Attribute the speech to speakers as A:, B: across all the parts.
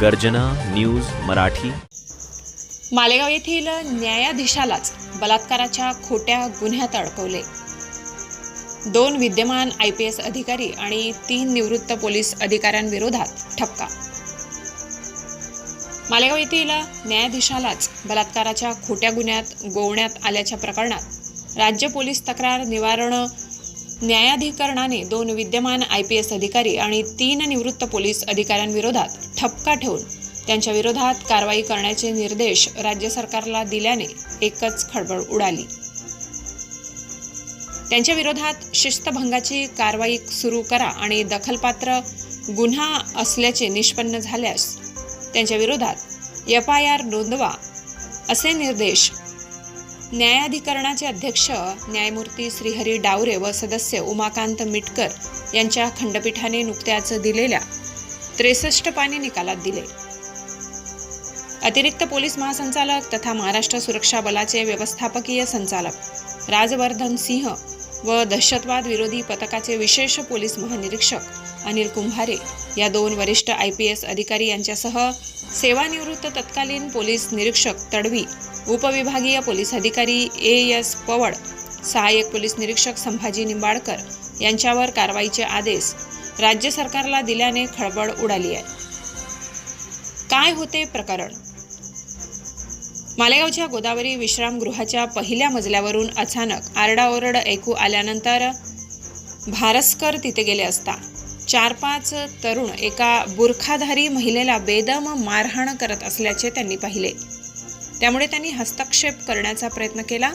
A: गर्जना न्यूज मराठी.
B: मालेगाव येथील न्यायाधीशालाच बलात्काराच्या खोट्या गुन्ह्यात अडकवले दोन विद्यमान आय पी एस अधिकारी आणि तीन निवृत्त पोलीस अधिकाऱ्यांविरोधात ठपका. मालेगाव येथील न्यायाधीशालाच बलात्काराच्या खोट्या गुन्ह्यात गोवण्यात आल्याच्या प्रकरणात राज्य पोलीस तक्रार निवारण न्यायाधिकरणाने दोन विद्यमान आय पी एस अधिकारी आणि तीन निवृत्त पोलीस अधिकाऱ्यांविरोधात ठपका ठेवून त्यांच्या विरोधात कारवाई करण्याचे निर्देश राज्य सरकारला दिल्याने एकच खळबळ उडाली. त्यांच्या विरोधात शिस्तभंगाची कारवाई सुरू करा आणि दखलपात्र गुन्हा असल्याचे निष्पन्न झाल्यास त्यांच्या विरोधात एफ आय आर नोंदवा असे निर्देश न्यायाधिकरणाचे अध्यक्ष न्यायमूर्ती श्रीहरी डावरे व सदस्य उमाकांत मिटकर यांच्या खंडपीठाने नुकत्याच दिलेल्या त्रेसष्ट पाणी निकालात दिले. अतिरिक्त पोलीस महासंचालक तथा महाराष्ट्र सुरक्षा बलाचे व्यवस्थापकीय संचालक राजवर्धन सिंह व दहशतवाद विरोधी पथकाचे विशेष पोलीस महानिरीक्षक अनिल कुंभारे या दोन वरिष्ठ आय पी एस अधिकारी यांच्यासह सेवानिवृत्त तत्कालीन पोलीस निरीक्षक तडवी उपविभागीय पोलीस अधिकारी ए एस पवड सहाय्यक पोलीस निरीक्षक संभाजी निंबाळकर यांच्यावर कारवाईचे आदेश राज्य सरकारला दिल्याने खळबळ उडाली आहे. काय होते प्रकरण? मालेगावच्या गोदावरी विश्रामगृहाच्या पहिल्या मजल्यावरून अचानक आरडाओरड ऐकू आल्यानंतर भारस्कर तिथे गेले असता. चार पाच तरुण एका बुरखाधारी महिलेला बेदम मारहाण करत असल्याचे त्यांनी पाहिले. त्यामुळे त्यांनी हस्तक्षेप करण्याचा प्रयत्न केला.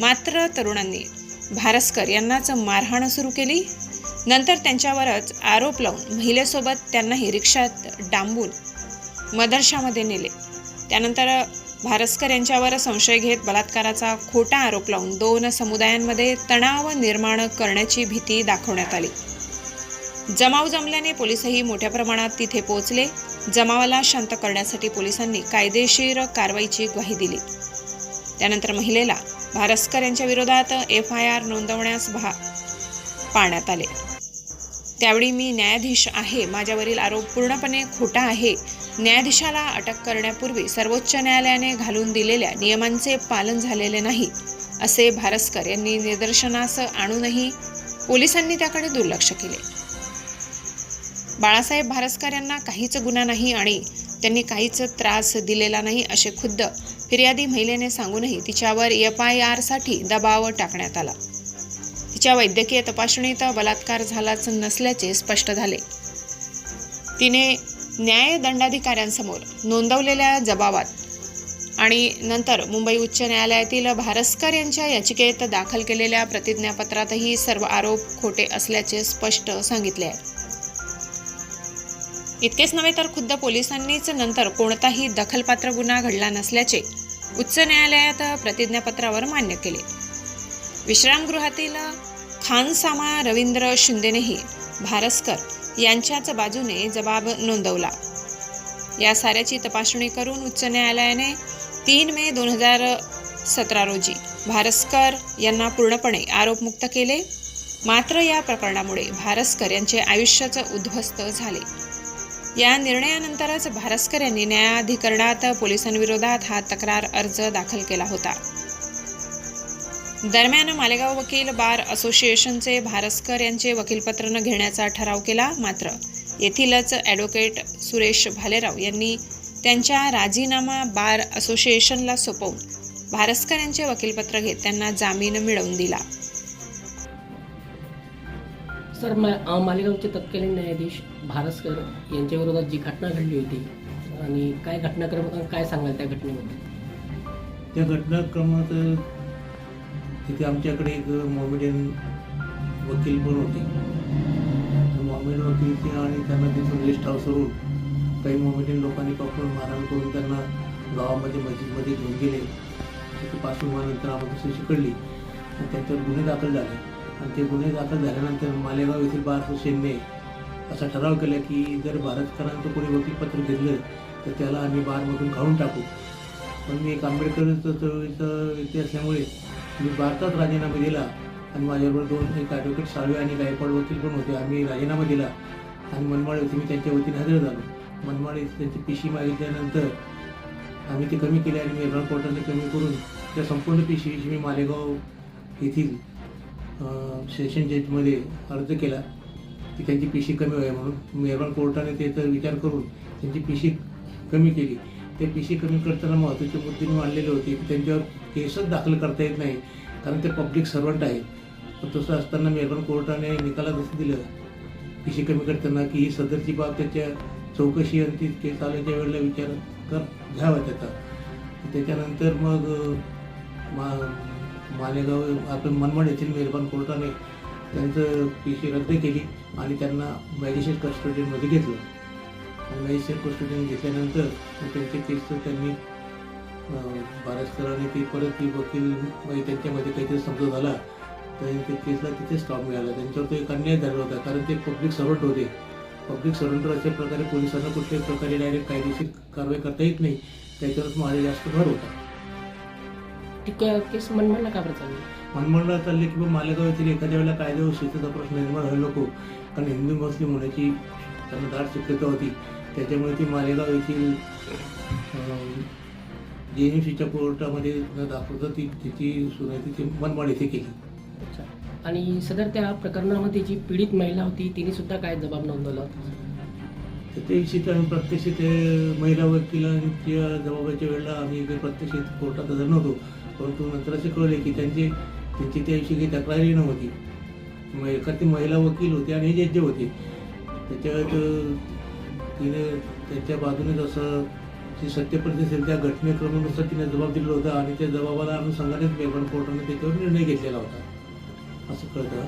B: मात्र तरुणांनी भारस्कर यांनाच मारहाण सुरू केली. नंतर त्यांच्यावरच आरोप लावून महिलेसोबत त्यांनाही रिक्षात डांबून मदरशामध्ये नेले. त्यानंतर भारस्कर यांच्यावर संशय घेत बलात्काराचा खोटा आरोप लावून दोन समुदायांमध्ये तणाव निर्माण करण्याची भीती दाखवण्यात आली. जमाव जमल्याने पोलीसही मोठ्या प्रमाणात तिथे पोहोचले. जमावाला शांत करण्यासाठी पोलिसांनी कायदेशीर कारवाईची ग्वाही दिली. त्यानंतर महिलेला भारस्कर यांच्या विरोधात एफ आय आर नोंदवण्यास भा पाळण्यात आले. त्यावेळी मी न्यायाधीश आहे माझ्यावरील आरोप पूर्णपणे खोटा आहे. न्यायाधीशाला अटक करण्यापूर्वी सर्वोच्च न्यायालयाने घालून दिलेल्या नियमांचे पालन झालेले नाही असे भारस्कर यांनी निदर्शनास आणूनही पोलिसांनी त्याकडे दुर्लक्ष केले. बाळासाहेब भारस्कर यांना काहीच गुन्हा नाही आणि त्यांनी काहीच त्रास दिलेला नाही असे खुद्द फिर्यादी महिलेने सांगूनही तिच्यावर एफ आय आरसाठी दबाव टाकण्यात आला. तिच्या वैद्यकीय तपासणीत बलात्कार झालाच नसल्याचे स्पष्ट झाले. तिने न्याय दंडाधिकाऱ्यांसमोर नोंदवलेल्या जबाबात आणि नंतर मुंबई उच्च न्यायालयातील भारस्कर यांच्या याचिकेत दाखल केलेल्या प्रतिज्ञापत्रातही सर्व आरोप खोटे असल्याचे स्पष्ट सांगितले आहे. इतकेच नव्हे तर खुद्द पोलिसांनीच नंतर कोणताही दखलपात्र गुन्हा घडला नसल्याचे उच्च न्यायालयात प्रतिज्ञापत्रावर मान्य केले. विश्रामगृहातील खानसामा रवींद्र शिंदेनेही भारस्कर यांच्याच बाजूने जबाब नोंदवला. या साऱ्याची तपासणी करून उच्च न्यायालयाने तीन मे दोन हजार सतरा रोजी भारस्कर यांना पूर्णपणे आरोपमुक्त केले. मात्र या प्रकरणामुळे भारस्कर यांचे आयुष्याचं उद्ध्वस्त झाले. या निर्णयानंतरच भारस्कर यांनी न्यायाधिकरणात पोलिसांविरोधात हा तक्रार अर्ज दाखल केला होता. दरम्यान मालेगाव वकील बार असोसिएशनचे भारस्कर यांचे वकीलपत्र न घेण्याचा ठराव केला मात्र येथीलच ॲडव्होकेट सुरेश भालेराव यांनी त्यांच्या राजीनामा बार असोसिएशनला सोपवून भारस्कर यांचे वकीलपत्र घेत त्यांना जामीन मिळवून दिला.
C: सर मा मालेगावचे तत्कालीन न्यायाधीश भारसकर यांच्या विरोधात जी घटना घडली होती आणि काय घटनाक्रम काय सांगाल त्या घटनेबद्दल?
D: त्या घटनाक्रमात तिथे आमच्याकडे एक मॉमेडियन वकील पण होते. मॉमेडियन वकील ते आणि त्यांना तिथून गेस्ट हाऊसवरून काही मॉमेडियन लोकांनी पकडून मारहाण करून त्यांना गावामध्ये मस्जिदमध्ये घेऊन गेले. तिथे पासून आम्हाला दुसरी शिकडली आणि त्यांच्यावर गुन्हे दाखल झाले. आणि ते गुन्हे दाखल झाल्यानंतर मालेगाव येथील बार असोसिएशनने असा ठराव केला की जर भारतकरांचं कोणी वकीलपत्र घेतलं तर त्याला आम्ही बारमधून खाऊन टाकू. पण मी एक आंबेडकर चळवळीचा व्यक्ती असल्यामुळे मी भारतात राजीनामा दिला आणि माझ्याबरोबर दोन एक ॲडव्होकेट साळवे आणि गायकवाड वकील पण होते. आम्ही राजीनामा दिला आणि मनमाड येथे मी त्यांच्या वतीने हजर झालो. मनमाड येथे त्यांची पिशी मागितल्यानंतर आम्ही ते कमी केले आणि मेहरबान कोर्टाने कमी करून त्या संपूर्ण पिशवीची मी मालेगाव येथील सेशन जजमध्ये अर्ज केला की त्यांची पिशी कमी व्हावी म्हणून. मेहरबान कोर्टाने त्याचा विचार करून त्यांची पिशी कमी केली. ते पिशी कमी करताना महत्त्वाचे मुद्दे मी मांडलेले होते की त्यांच्यावर केसच दाखल करता येत नाही कारण ते पब्लिक सर्वंट आहेत पण तसं असताना मेहरबान कोर्टाने निकालात असं दिलं पी सी कमी करताना की ही सदरची बाब त्याच्या चौकशी आणि ती केस आल्याच्या वेळेला विचार कर घ्यावा त्याचा. त्याच्यानंतर मग मा मालेगाव आपण मनमाड येथील मेहरबान कोर्टाने त्यांचं पी सी रद्द केली आणि त्यांना मॅजिस्ट्रेट कस्टडीमध्ये घेतलं. आणि मॅजिस्ट्रेट कस्टडीने घेतल्यानंतर त्यांची त्यांचे केसचं त्यांनी भारतकरांनी ती परत ती वकील म्हणजे त्यांच्यामध्ये काहीतरी समजा झाला तर त्या केसला तिथे स्टॉप मिळाला. त्यांच्यावर तो एक अन्याय झाला होता कारण ते पब्लिक सर्वंट होते. पब्लिक सर्वंटवर अशा प्रकारे पोलिसांना कुठल्याही प्रकारे डायरेक्ट कायदेशीर कारवाई करता येत नाही. त्याच्यावरच माझा जास्त भर होता.
C: ती क- केस मनमाडला का बरं चालली?
D: मनमंडळात चालले की बा मालेगाव येथील एखाद्या वेळेला कायदा व शिस्तीचा प्रश्न निर्माण व्हायला नको. कारण हिंदू मुस्लिम होण्याची त्यांना दाट शक्यता होती. त्याच्यामुळे ती मालेगाव येथील जे एम सीच्या कोर्टामध्ये दाखवता ती तिची सुनावणी ती मनमाड येथे केली.
C: अच्छा. आणि सदर त्या प्रकरणामध्ये जी पीडित महिला होती तिने सुद्धा काय जबाब नोंदवला
D: तर त्याविषयी तर आम्ही प्रत्यक्ष ते महिला वकिलांच्या जबाबाच्या वेळेला आम्ही प्रत्यक्ष कोर्टात हजर नव्हतो. परंतु नंतर असे कळले की त्यांचे त्यांची त्याविषयी काही तक्रारी नव्हती. मग एखादी महिला वकील होती आणि हे जज होते. त्याच्यात तिने त्यांच्या बाजूने जसं जी सत्य असेल त्या घटनेक्रमानुसार तिने जबाब दिलेला होता आणि त्या जबाबाला अनुषंगानेच मेहरबान कोर्टाने त्याच्यावर निर्णय घेतलेला होता. असं कळतं.